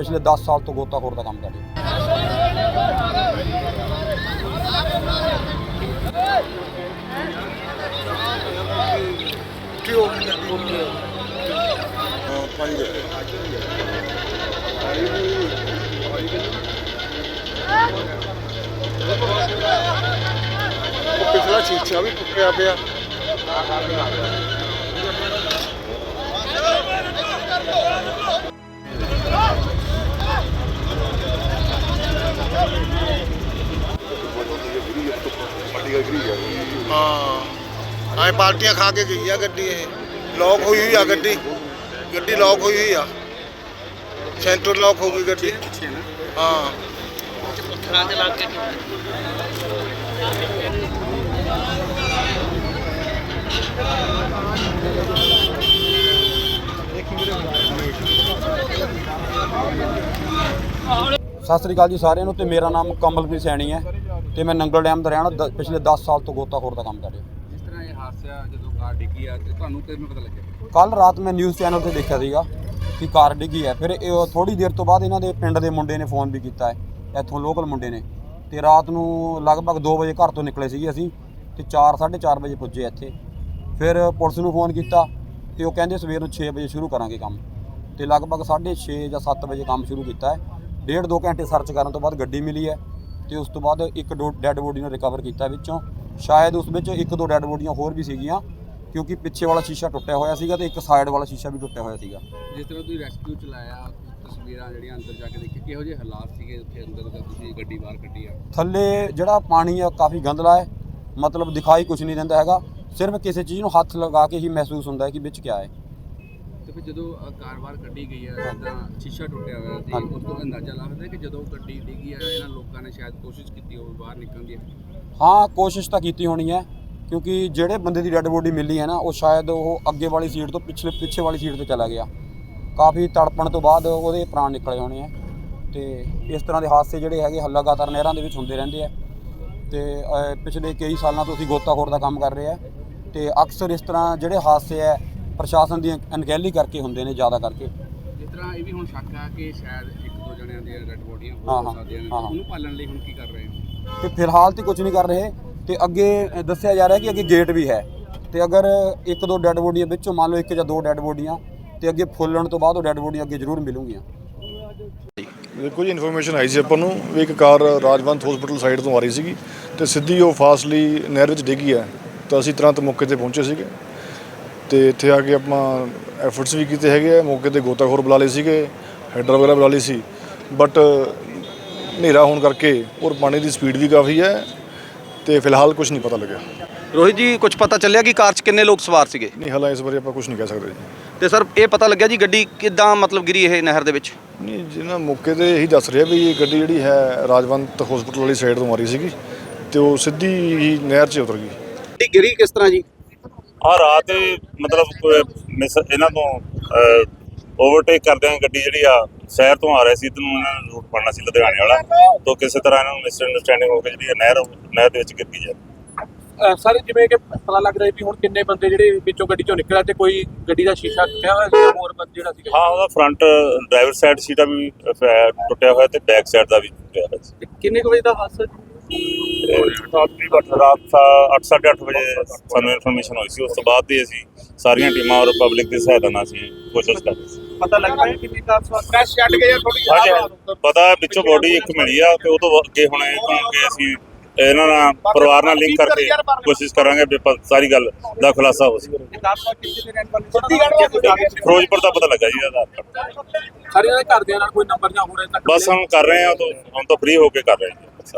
ਪਿਛਲੇ 10 ਸਾਲ ਤੋਂ ਗੋਤਾਖੋਰ ਦਾ ਕੰਮ ਕਰ ਰਹੇ ਉਹ ਪਿਛਲਾ ਸ਼ੀਸ਼ਾ ਵੀ ਟੁੱਟਿਆ ਪਿਆ ਹਾਂ ਐ ਪਾਰਟੀਆਂ ਖਾ ਕੇ ਗਈ ਆ ਗੱਡੀ ਇਹ ਲੌਕ ਹੋਈ ਹੋਈ ਆ ਗੱਡੀ ਗੱਡੀ ਲੌਕ ਹੋਈ ਹੋਈ ਆ ਸੈਂਟਰ ਲੌਕ ਹੋ ਗਈ ਗੱਡੀ ਹਾਂ ਸਤਿ ਸ੍ਰੀ ਅਕਾਲ ਜੀ ਸਾਰਿਆਂ ਨੂੰ ਤੇ ਮੇਰਾ ਨਾਮ ਕਮਲਪ੍ਰੀਤ ਸੈਣੀ ਹੈ ਤੇ ਮੈਂ ਨੰਗਲ ਡੈਮ ਦਾ ਰਹਿਣਾ ਪਿਛਲੇ 10 ਸਾਲ ਤੋਂ ਗੋਤਾਖੋਰ ਦਾ ਕੰਮ ਕਰ ਰਿਹਾ। ਜਿਸ ਤਰ੍ਹਾਂ ਇਹ ਹਾਦਸਾ ਜਦੋਂ ਕਾਰ ਡਿੱਗੀ ਆ ਤੇ ਤੁਹਾਨੂੰ ਕਿਵੇਂ ਪਤਾ ਲੱਗਿਆ? ਕੱਲ ਰਾਤ ਮੈਂ ਨਿਊਜ਼ ਚੈਨਲ ਤੇ ਦੇਖਿਆ ਸੀਗਾ ਕਿ ਕਾਰ ਡਿੱਗੀ ਹੈ। ਫਿਰ ਇਹ ਥੋੜੀ ਦੇਰ ਤੋਂ ਬਾਅਦ ਇਹਨਾਂ ਦੇ ਪਿੰਡ ਦੇ ਮੁੰਡੇ ਨੇ ਫੋਨ ਵੀ ਕੀਤਾ ਹੈ। ਇੱਥੋਂ ਲੋਕਲ ਮੁੰਡੇ ਨੇ। ਤੇ ਰਾਤ ਨੂੰ ਲਗਭਗ 2 ਵਜੇ ਘਰ ਤੋਂ ਨਿਕਲੇ ਸੀਗੇ ਅਸੀਂ ਤੇ 4 4:30 ਵਜੇ ਪੁੱਜੇ ਇੱਥੇ। ਫਿਰ ਪੁਲਿਸ ਨੂੰ ਫੋਨ ਕੀਤਾ ਤੇ ਉਹ ਕਹਿੰਦੇ ਸਵੇਰ ਨੂੰ 6 ਵਜੇ ਸ਼ੁਰੂ ਕਰਾਂਗੇ ਕੰਮ। ਤੇ ਲਗਭਗ 6:30 ਜਾਂ 7 ਵਜੇ ਕੰਮ ਸ਼ੁਰੂ ਕੀਤਾ ਹੈ। ਡੇਢ ਦੋ ਘੰਟੇ ਸਰਚ ਕਰਨ ਤੋਂ ਬਾਅਦ ਗੱਡੀ ਮਿਲੀ ਹੈ ਤੇ ਉਸ ਤੋਂ ਬਾਅਦ ਇੱਕ ਡੈੱਡ ਬੋਡੀ ਨੂੰ ਰਿਕਵਰ ਕੀਤਾ ਵਿੱਚੋਂ। ਸ਼ਾਇਦ ਉਸ ਵਿੱਚ ਇੱਕ ਦੋ ਡੈੱਡ ਬੋਡੀਆਂ ਹੋਰ ਵੀ ਸੀਗੀਆਂ ਕਿਉਂਕਿ ਪਿੱਛੇ ਵਾਲਾ ਸ਼ੀਸ਼ਾ ਟੁੱਟਿਆ ਹੋਇਆ ਸੀਗਾ ਤੇ ਇੱਕ ਸਾਈਡ ਵਾਲਾ ਸ਼ੀਸ਼ਾ ਵੀ ਟੁੱਟਿਆ ਹੋਇਆ ਸੀਗਾ। ਜਿਸ ਤਰ੍ਹਾਂ ਤੁਸੀਂ ਰੈਸਕਿਊ ਚਲਾਇਆ ਤਸਵੀਰਾਂ ਜਿਹੜੀਆਂ ਅੰਦਰ ਜਾ ਕੇ ਦੇਖੀ ਕਿਹੋ ਜਿਹੇ ਹਾਲਾਤ ਸੀਗੇ ਉੱਥੇ ਅੰਦਰ ਦਾ ਤੁਸੀਂ ਗੱਡੀ ਬਾਹਰ ਕੱਢੀ ਆ? ਥੱਲੇ ਜਿਹੜਾ ਪਾਣੀ ਆ ਕਾਫੀ ਗੰਦਲਾ ਹੈ ਮਤਲਬ ਦਿਖਾਈ ਕੁਝ ਨਹੀਂ ਦਿੰਦਾ ਹੈਗਾ। ਸਿਰਫ ਕਿਸੇ ਚੀਜ਼ ਨੂੰ ਹੱਥ ਲਗਾ ਕੇ ਹੀ ਮਹਿਸੂਸ ਹੁੰਦਾ ਹੈ ਕਿ ਵਿੱਚ ਕੀ ਹੈ। ਤੇ ਫਿਰ ਜਦੋਂ ਅ, ਕਾਰ ਬਾਹਰ ਕੱਢੀ ਗਈ ਆ ਜਿੱਦਾਂ ਸ਼ੀਸ਼ਾ ਟੁੱਟਿਆ ਹੋਇਆ ਹਾਂਜੀ। ਉਸ ਤੋਂ ਅੰਦਾਜ਼ਾ ਲੱਗਦਾ ਕਿ ਜਦੋਂ ਗੱਡੀ ਡਿੱਗੀ ਆ ਇਹਨਾਂ ਲੋਕਾਂ ਨੇ ਸ਼ਾਇਦ ਕੋਸ਼ਿਸ਼ ਕੀਤੀ ਹੋਵੇ ਬਾਹਰ ਨਿਕਲਣ ਦੀ ਹਾਂ ਕੋਸ਼ਿਸ਼ ਤਾਂ ਕੀਤੀ ਹੋਣੀ ਹੈ ਕਿਉਂਕਿ ਜਿਹੜੇ ਬੰਦੇ ਦੀ ਡੈੱਡ ਬੋਡੀ ਮਿਲੀ ਹੈ ਨਾ ਉਹ ਸ਼ਾਇਦ ਉਹ ਅੱਗੇ ਵਾਲੀ ਸੀਟ ਤੋਂ ਪਿਛਲੇ ਪਿੱਛੇ ਵਾਲੀ ਸੀਟ ਤੇ ਚਲਾ ਗਿਆ ਕਾਫੀ ਤੜਪਣ ਤੋਂ ਬਾਅਦ ਉਹਦੇ ਪ੍ਰਾਣ ਨਿਕਲੇ ਹੋਣੇ ਆ ਤੇ ਇਸ ਤਰ੍ਹਾਂ ਦੇ ਹਾਦਸੇ ਜਿਹੜੇ ਹੈਗੇ ਲਗਾਤਾਰ ਨਹਿਰਾਂ ਦੇ ਵਿੱਚ ਹੁੰਦੇ ਰਹਿੰਦੇ ਆ ਤੇ ਅਹ, ਪਿਛਲੇ ਕਈ ਸਾਲਾਂ ਤੋਂ ਅਸੀਂ ਗੋਤਾਖੋਰ ਦਾ ਕੰਮ ਕਰ ਰਹੇ ਆ ਤੇ ਅਕਸਰ ਇਸ ਤਰ੍ਹਾਂ ਜਿਹੜੇ ਹਾਦਸੇ ਆ ਪ੍ਰਸ਼ਾਸਨ ਦੀ ਅਣਗਹਿਲੀ ਕਰਕੇ ਹੁੰਦੇ ਨੇ ਜ਼ਿਆਦਾ ਕਰਕੇ। ਜਿਸ ਤਰ੍ਹਾਂ ਇਹ ਵੀ ਹੁਣ ਸ਼ੱਕ ਆ ਕਿ ਸ਼ਾਇਦ ਇੱਕ ਦੋ ਜਣਿਆਂ ਦੀਆਂ ਡੈਡ ਬੋਡੀਆਂ ਹਾਂ, ਹੋ ਹਾਂ, ਸਕਦੀਆਂ ਨੇ ਹਾਂ। ਉਹਨੂੰ ਪਾਲਣ ਲਈ ਹੁਣ ਕੀ ਕਰ ਰਹੇ ਹੋ? ਤੇ ਫਿਲਹਾਲ ਤੇ ਕੁਝ ਨਹੀਂ ਕਰ ਰਹੇ। ਤੇ ਅੱਗੇ ਦੱਸਿਆ ਜਾ ਰਿਹਾ ਕਿ ਅੱਗੇ ਗੇਟ ਵੀ ਹੈ। ਤੇ ਅਗਰ ਇੱਕ ਦੋ ਡੈੱਡ ਬੋਡੀਆਂ ਵਿੱਚੋਂ ਮੰਨ ਲਓ ਇੱਕ ਜਾਂ ਦੋ ਡੈੱਡ ਬੋਡੀਆਂ ਤੇ ਅੱਗੇ ਫੁੱਲਣ ਤੋਂ ਬਾਅਦ ਉਹ ਡੈੱਡ ਬੋਡੀਆਂ ਅੱਗੇ ਜ਼ਰੂਰ ਮਿਲੂਗੀਆਂ। ਦੇਖੋ ਜੀ ਇਨਫੋਰਮੇਸ਼ਨ ਆਈ ਸੀ ਆਪਾਂ ਨੂੰ ਵੀ ਇੱਕ ਕਾਰ ਰਾਜਵੰਤ ਹਸਪੀਟਲ ਸਾਈਡ ਤੋਂ ਆ ਰਹੀ ਸੀਗੀ ਤੇ ਸਿੱਧੀ ਉਹ ਫਾਸਟਲੀ ਨਹਿਰ ਵਿੱਚ ਡਿੱਗੀ ਹੈ। ਤਾਂ ਅਸੀਂ ਤੁਰੰਤ ਮੌਕੇ ਤੇ ਪਹੁੰਚੇ ਸੀਗੇ। ਤੇ ਇੱਥੇ ਆ ਕੇ ਆਪਾਂ ਐਫਰਟਸ ਵੀ ਕੀਤੇ ਹੈਗੇ ਆ। ਮੌਕੇ ਤੇ ਗੋਤਾਖੋਰ ਬੁਲਾ ਲਏ ਸੀਗੇ ਹੈਡਰ ਵਗੈਰਾ ਬੁਲਾ ਲਈ ਸੀ। ਬਟ ਹਨੇਰਾ ਹੋਣ ਕਰਕੇ ਔਰ ਪਾਣੀ ਦੀ ਸਪੀਡ ਵੀ ਕਾਫੀ ਹੈ ਤੇ ਫਿਲਹਾਲ ਕੁਝ ਨਹੀਂ ਪਤਾ ਲੱਗਿਆ। ਰੋਹਿਤ ਜੀ ਕੁਝ ਪਤਾ ਚੱਲਿਆ ਕਿ ਕਾਰ 'ਚ ਕਿੰਨੇ ਲੋਕ ਸਵਾਰ ਸੀਗੇ? ਨਹੀਂ ਹਾਲਾਂ ਇਸ ਬਾਰੇ ਆਪਾਂ ਕੁਝ ਨਹੀਂ ਕਹਿ ਸਕਦੇ ਜੀ। ਤੇ ਸਰ ਇਹ ਪਤਾ ਲੱਗਿਆ ਜੀ ਗੱਡੀ ਕਿੱਦਾਂ ਮਤਲਬ ਗਿਰੀ ਇਹ ਨਹਿਰ ਦੇ ਵਿੱਚ? ਨਹੀਂ ਜਿਹਨਾਂ ਮੌਕੇ ਤੇ ਇਹੀ ਦੱਸ ਰਿਹਾ ਵੀ ਇਹ ਗੱਡੀ ਜਿਹੜੀ ਹੈ ਰਾਜਵੰਤ ਹਸਪੀਟਲ ਵਾਲੀ ਸਾਈਡ ਤੋਂ ਰਹੀ ਸੀਗੀ ਤੇ ਉਹ ਸਿੱਧੀ ਹੀ ਨਹਿਰ 'ਚ ਉਤਰ ਗਈ। ਗੱਡੀ ਗਿਰੀ ਕਿਸ ਤਰ੍ਹਾਂ ਜੀ? ਆ ਰਾਤ ਮਤਲਬ ਮਿਸ ਇਹਨਾਂ ਤੋਂ ਓਵਰਟੇਕ ਕਰਦਿਆਂ ਗੱਡੀ ਜਿਹੜੀ ਆ ਸ਼ਹਿਰ ਤੋਂ ਆ ਰਹੀ ਸੀ ਤੇ ਨੂੰ ਇਹਨਾਂ ਨੇ ਰੂਟ ਫੜਨਾ ਸੀ ਲੁਧਿਆਣੇ ਵਾਲਾ ਤੋਂ ਕਿਸੇ ਤਰ੍ਹਾਂ ਇਹਨਾਂ ਨੂੰ ਮਿਸ ਅੰਡਰਸਟੈਂਡਿੰਗ ਹੋ ਕੇ ਜਿਹੜੀ ਨਹਿਰ ਨਹਿਰ ਦੇ ਵਿੱਚ ਗਿਰ ਗਈ ਅਹ ਸਰ ਜਿਵੇਂ ਕਿ ਪਤਾ ਲੱਗ ਰਿਹਾ ਵੀ ਹੁਣ ਕਿੰਨੇ ਬੰਦੇ ਜਿਹੜੇ ਵਿੱਚੋਂ ਗੱਡੀ ਚੋਂ ਨਿਕਲਿਆ ਤੇ ਕੋਈ ਗੱਡੀ ਦਾ ਸ਼ੀਸ਼ਾ ਟੁੱਟਿਆ ਹੋਇਆ ਸੀ ਜਾਂ ਹੋਰ ਬੰਦ ਜਿਹੜਾ ਸੀਗਾ? ਹਾਂ ਉਹਦਾ ਫਰੰਟ ਡਰਾਈਵਰ ਸਾਈਡ ਸੀਟਾ ਵੀ ਟੁੱਟਿਆ ਹੋਇਆ ਤੇ ਬੈਕ ਸਾਈਡ ਦਾ ਵੀ ਟੁੱਟਿਆ ਹੋਇਆ ਸੀ। ਕਿੰਨੇ ਕੁ ਵਜੇ ਦਾ ਹਾਦਸਾ? ਤਕਰੀਬਨ ਰਾਤ 8:30 ਵਜੇ ਸਾਨੂੰ ਇਨਫੋਰਮੇਸ਼ਨ ਹੋਈ ਸੀ। ਉਸ ਤੋਂ ਬਾਅਦ ਹੀ ਅਸੀਂ ਸਾਰੀਆਂ ਟੀਮਾਂ ਔਰ ਪਬਲਿਕ ਦੀ ਸਹਾਇਤਾ ਨਾਲ ਅਸੀਂ ਕੋਸ਼ਿਸ਼ ਕਰ ਰਹੇ ਸੀ। ਪਤਾ ਲੱਗ ਪਾਇਆ ਕਿੰਨੀ ਕਾਰ ਸਵਾਰ ਕ੍ਰੈਸ਼ ਛੱਡ ਗਏ ਥੋੜੀ ਹਾਂਜੀ ਪਤਾ ਹੈ ਵਿੱਚੋਂ ਬੋਡੀ ਇੱਕ ਮਿਲੀ ਆ ਤੇ ਉਹ ਤੋਂ ਅੱਗੇ ਹੁਣ ਇਹ ਕਿ ਅਸੀਂ ਇਹਨਾਂ ਨਾਲ ਪਰਿਵਾਰ ਨਾਲ ਲਿੰਕ ਕਰਕੇ ਕੋਸ਼ਿਸ਼ ਕਰਾਂਗੇ ਵੀ ਸਾਰੀ ਗੱਲ ਦਾ ਖੁਲਾਸਾ ਹੋ ਸਕੇ। ਕਾਰ ਸਵਾਰ ਕਿਸੇ ਦੇ ਰਹਿਣ ਵਾਲੇ ਚੰਡੀਗੜ੍ਹ ਫਿਰੋਜ਼ਪੁਰ ਦਾ ਪਤਾ ਲੱਗਾ ਜੀ ਇਹਦਾ ਸਾਰੇ ਦੇ ਘਰਦਿਆਂ ਨਾਲ ਕੋਈ ਨੰਬਰ ਜਾਂ ਹੋਰ ਬਸ ਹੁਣ ਕਰ ਰਹੇ ਹਾਂ ਤਾਂ ਹੁਣ ਤਾਂ ਫ੍ਰੀ ਹੋ ਕੇ ਕਰ ਰਹੇ ਹਾਂ ਜੀ।